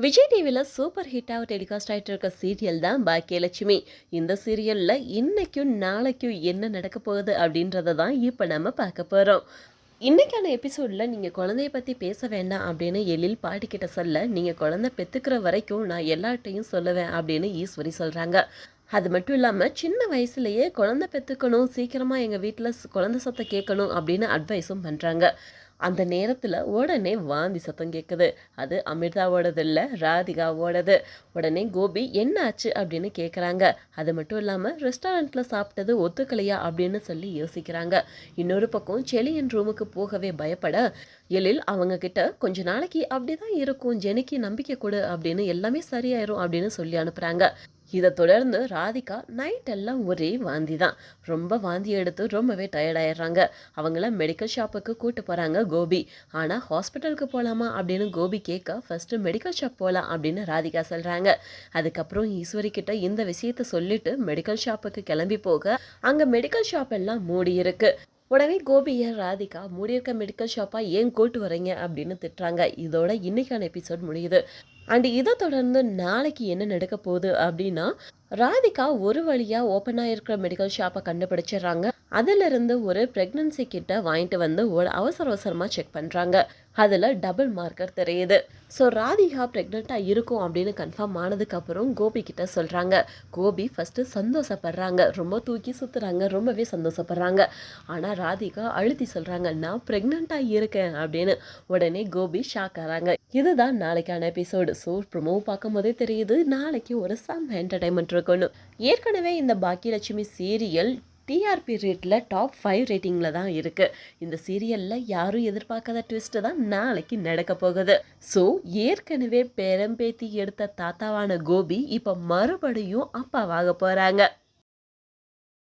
விஜய் டிவியில் super ஹிட்டாக telecast ஆகிட்டு இருக்க சீரியல் தான் பாக்கியலட்சுமி. இந்த சீரியலில் இன்றைக்கும் நாளைக்கும் என்ன நடக்க போகுது அப்படின்றத தான் இப்போ நம்ம பார்க்க போகிறோம் இன்றைக்கான எபிசோடில் நீங்கள் குழந்தைய பற்றி பேச வேண்டாம் அப்படின்னு எழில் பாட்டிக்கிட்ட சொல்ல நீங்கள் குழந்தை பெற்றுக்கிற வரைக்கும் நான் எல்லார்ட்டையும் சொல்லுவேன் அப்படின்னு ஈஸ்வரி சொல்கிறாங்க அது மட்டும் இல்லாமல் சின்ன வயசுலேயே குழந்தை பெற்றுக்கணும் சீக்கிரமாக எங்கள் வீட்டில் குழந்தை சத்தம் கேட்கணும் அப்படின்னு அட்வைஸும் பண்ணுறாங்க அந்த நேரத்தில் உடனே வாந்தி சத்தம் கேட்குது அது அமிர்தாவோடது இல்லை ராதிகாவோடது. உடனே கோபி என்ன ஆச்சு அப்படின்னு கேட்குறாங்க அது மட்டும் இல்லாமல் ரெஸ்டாரண்ட்டில் சாப்பிட்டது ஒத்துக்கலையா? அப்படின்னு சொல்லி யோசிக்கிறாங்க. இன்னொரு பக்கம் செலியன் ரூமுக்கு போகவே பயப்பட எழில் அவங்க கிட்ட கொஞ்ச நாளைக்கு அப்படி தான் இருக்கும். ஜெனிக்கு நம்பிக்கை கொடு. அப்படின்னு எல்லாமே சரியாயிரும். அப்படின்னு சொல்லி அனுப்புகிறாங்க இதை தொடர்ந்து ராதிகா நைட் எல்லாம் ஒரே வாந்தி தான் ரொம்ப வாந்தி எடுத்து ரொம்பவே டயர்டாயிடுறாங்க அவங்கள மெடிக்கல் ஷாப்புக்கு கூட்டு போகிறாங்க கோபி. ஆனால் ஹாஸ்பிட்டலுக்கு போகலாமா அப்படின்னு கோபி கேட்க ஃபஸ்ட்டு மெடிக்கல் ஷாப் போகலாம் அப்படின்னு ராதிகா சொல்கிறாங்க அதுக்கப்புறம் ஈஸ்வரி கிட்ட இந்த விஷயத்த சொல்லிட்டு மெடிக்கல் ஷாப்புக்கு கிளம்பி போக அங்கே மெடிக்கல் ஷாப் எல்லாம் மூடி இருக்கு. உடனே கோபியை ராதிகா மூடியிருக்க மெடிக்கல் ஷாப்பாக ஏன் கூட்டு வரீங்க அப்படின்னு திட்டுறாங்க. இதோட இன்னைக்கான எபிசோட் முடியுது. அண்ட் இதை தொடர்ந்து நாளைக்கு என்ன நடக்க போகுது அப்படின்னா ராதிகா ஒரு வழியாக ஓப்பனாக இருக்கிற மெடிக்கல் ஷாப்பை கண்டுபிடிச்சிடுறாங்க. அதிலிருந்து ஒரு ப்ரெக்னன்சி கிட்ட வாங்கிட்டு வந்து ஒரு அவசர அவசரமாக செக் பண்ணுறாங்க அதில் டபுள் மார்க்கர் தெரியுது. ஸோ ராதிகா ப்ரெக்னெண்ட்டாக இருக்கும் அப்படின்னு கன்ஃபார்ம் ஆனதுக்கப்புறம் கோபி கிட்ட சொல்கிறாங்க கோபி ஃபஸ்ட்டு சந்தோஷப்படுறாங்க. ரொம்ப தூக்கி சுற்றுறாங்க ரொம்பவே சந்தோஷப்படுறாங்க. ஆனால் ராதிகா அழுத்தி சொல்கிறாங்க நான் ப்ரெக்னெண்ட்டாக இருக்கேன் அப்படின்னு. உடனே கோபி ஷாக் ஆகிறாங்க இதுதான் நாளைக்கான எபிசோடு ஸோ ப்ரொமோ பார்க்கும் போதே தெரியுது நாளைக்கு ஒரு சம் என்டர்டைன்மெண்ட் இருக்கணும் ஏற்கனவே இந்த பாக்கியலட்சுமி சீரியல் டிஆர்பி ரேட்டில் டாப் ஃபைவ் ரேட்டிங்கில் தான் இருக்குது இந்த சீரியலில் யாரும் எதிர்பார்க்காத ட்விஸ்ட்டு தான் நாளைக்கு நடக்க போகுது. ஸோ ஏற்கனவே பேரம்பேத்தி எடுத்த தாத்தாவான கோபி இப்போ மறுபடியும் அப்பாவாக போகிறாங்க